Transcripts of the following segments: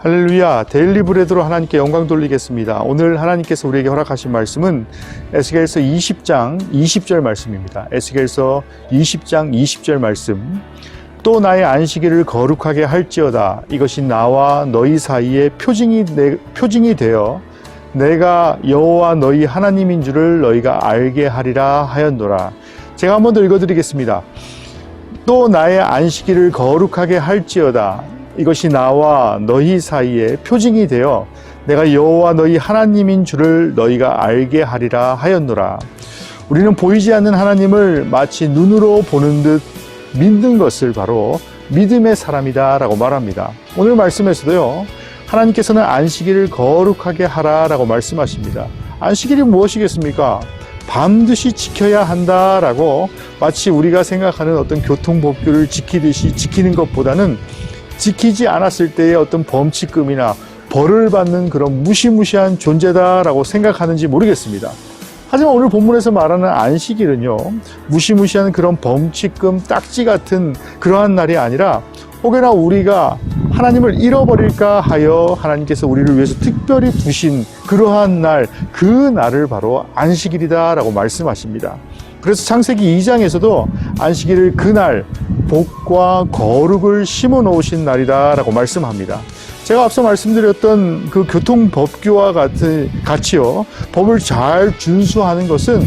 할렐루야 데일리 브레드로 하나님께 영광 돌리겠습니다. 오늘 하나님께서 우리에게 허락하신 말씀은 에스겔서 20장 20절 말씀입니다. 에스겔서 20장 20절 말씀. 또 나의 안식일을 거룩하게 할지어다. 이것이 나와 너희 사이에 표징이 내, 표징이 되어 내가 여호와 너희 하나님인 줄을 너희가 알게 하리라 하였노라. 제가 한번 더 읽어 드리겠습니다. 또 나의 안식일을 거룩하게 할지어다. 이것이 나와 너희 사이에 표징이 되어 내가 여호와 너희 하나님인 줄을 너희가 알게 하리라 하였노라. 우리는 보이지 않는 하나님을 마치 눈으로 보는 듯 믿는 것을 바로 믿음의 사람이다라고 말합니다. 오늘 말씀에서도요. 하나님께서는 안식일을 거룩하게 하라라고 말씀하십니다. 안식일이 무엇이겠습니까? 반드시 지켜야 한다라고 마치 우리가 생각하는 어떤 교통법규를 지키듯이 지키는 것보다는 지키지 않았을 때의 어떤 범칙금이나 벌을 받는 그런 무시무시한 존재다라고 생각하는지 모르겠습니다. 하지만 오늘 본문에서 말하는 안식일은요, 무시무시한 그런 범칙금 딱지 같은 그러한 날이 아니라 혹여나 우리가 하나님을 잃어버릴까 하여 하나님께서 우리를 위해서 특별히 부신 그러한 날, 그 날을 바로 안식일이다라고 말씀하십니다. 그래서 창세기 2장에서도 안식일을 그날 복과 거룩을 심어 놓으신 날이다 라고 말씀합니다. 제가 앞서 말씀드렸던 그 교통법규와 같은 같이요 법을 잘 준수하는 것은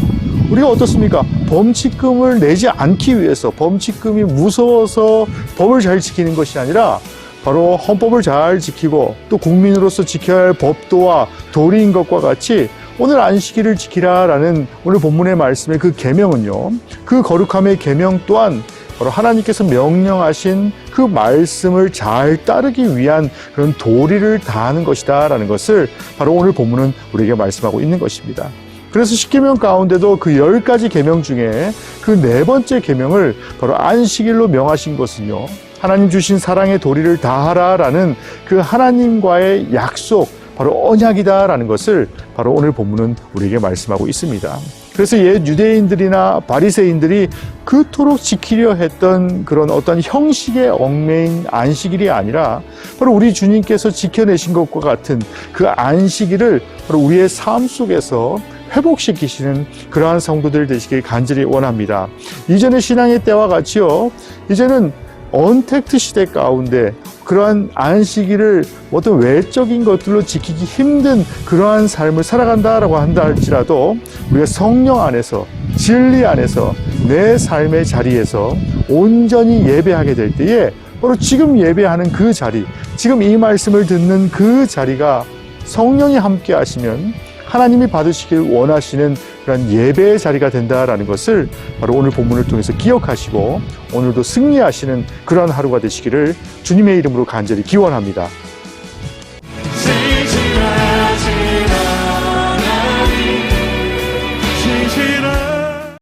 우리가 어떻습니까? 범칙금을 내지 않기 위해서 범칙금이 무서워서 법을 잘 지키는 것이 아니라 바로 헌법을 잘 지키고 또 국민으로서 지켜야 할 법도와 도리인 것과 같이 오늘 안식일을 지키라라는 오늘 본문의 말씀의 그 계명은요. 그 거룩함의 계명 또한 바로 하나님께서 명령하신 그 말씀을 잘 따르기 위한 그런 도리를 다하는 것이다라는 것을 바로 오늘 본문은 우리에게 말씀하고 있는 것입니다. 그래서 십계명 가운데도 그 열 가지 계명 중에 그 네 번째 계명을 바로 안식일로 명하신 것은요. 하나님 주신 사랑의 도리를 다하라라는 그 하나님과의 약속 바로 언약이다라는 것을 바로 오늘 본문은 우리에게 말씀하고 있습니다. 그래서 옛 유대인들이나 바리새인들이 그토록 지키려 했던 그런 어떤 형식의 얽매인 안식일이 아니라 바로 우리 주님께서 지켜내신 것과 같은 그 안식일을 바로 우리의 삶 속에서 회복시키시는 그러한 성도들 되시길 간절히 원합니다. 이전의 신앙의 때와 같이요. 이제는 언택트 시대 가운데 그러한 안식일을 어떤 외적인 것들로 지키기 힘든 그러한 삶을 살아간다라고 한다 할지라도 우리가 성령 안에서 진리 안에서 내 삶의 자리에서 온전히 예배하게 될 때에 바로 지금 예배하는 그 자리, 지금 이 말씀을 듣는 그 자리가 성령이 함께 하시면 하나님이 받으시길 원하시는 그런 예배의 자리가 된다라는 것을 바로 오늘 본문을 통해서 기억하시고 오늘도 승리하시는 그러한 하루가 되시기를 주님의 이름으로 간절히 기원합니다.